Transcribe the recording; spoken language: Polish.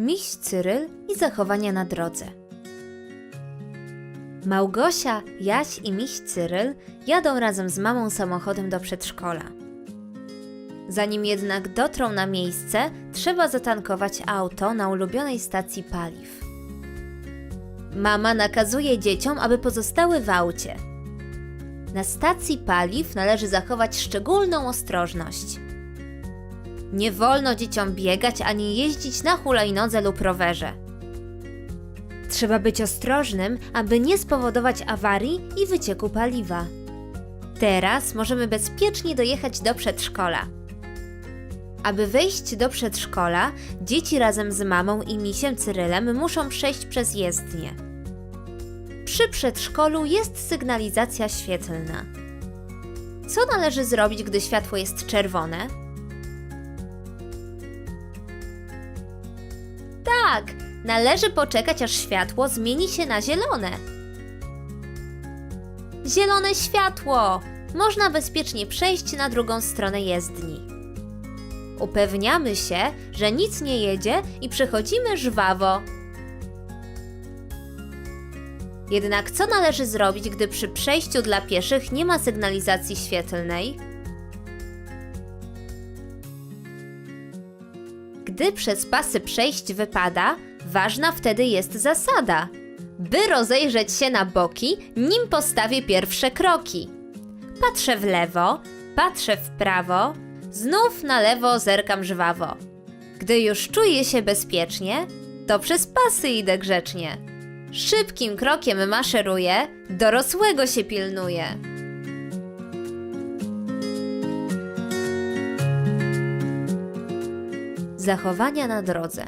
miś Cyryl i zachowania na drodze. Małgosia, Jaś i miś Cyryl jadą razem z mamą samochodem do przedszkola. Zanim jednak dotrą na miejsce, trzeba zatankować auto na ulubionej stacji paliw. Mama nakazuje dzieciom, aby pozostały w aucie. Na stacji paliw należy zachować szczególną ostrożność. Nie wolno dzieciom biegać ani jeździć na hulajnodze lub rowerze. Trzeba być ostrożnym, aby nie spowodować awarii i wycieku paliwa. Teraz możemy bezpiecznie dojechać do przedszkola. Aby wejść do przedszkola, dzieci razem z mamą i misiem Cyrylem muszą przejść przez jezdnię. Przy przedszkolu jest sygnalizacja świetlna. Co należy zrobić, gdy światło jest czerwone? Tak, należy poczekać, aż światło zmieni się na zielone. Zielone światło! Można bezpiecznie przejść na drugą stronę jezdni. Upewniamy się, że nic nie jedzie i przechodzimy żwawo. Jednak co należy zrobić, gdy przy przejściu dla pieszych nie ma sygnalizacji świetlnej? Gdy przez pasy przejść wypada, ważna wtedy jest zasada, by rozejrzeć się na boki, nim postawię pierwsze kroki. Patrzę w lewo, patrzę w prawo, znów na lewo zerkam żwawo. Gdy już czuję się bezpiecznie, to przez pasy idę grzecznie. Szybkim krokiem maszeruję, dorosłego się pilnuję. Zachowania na drodze.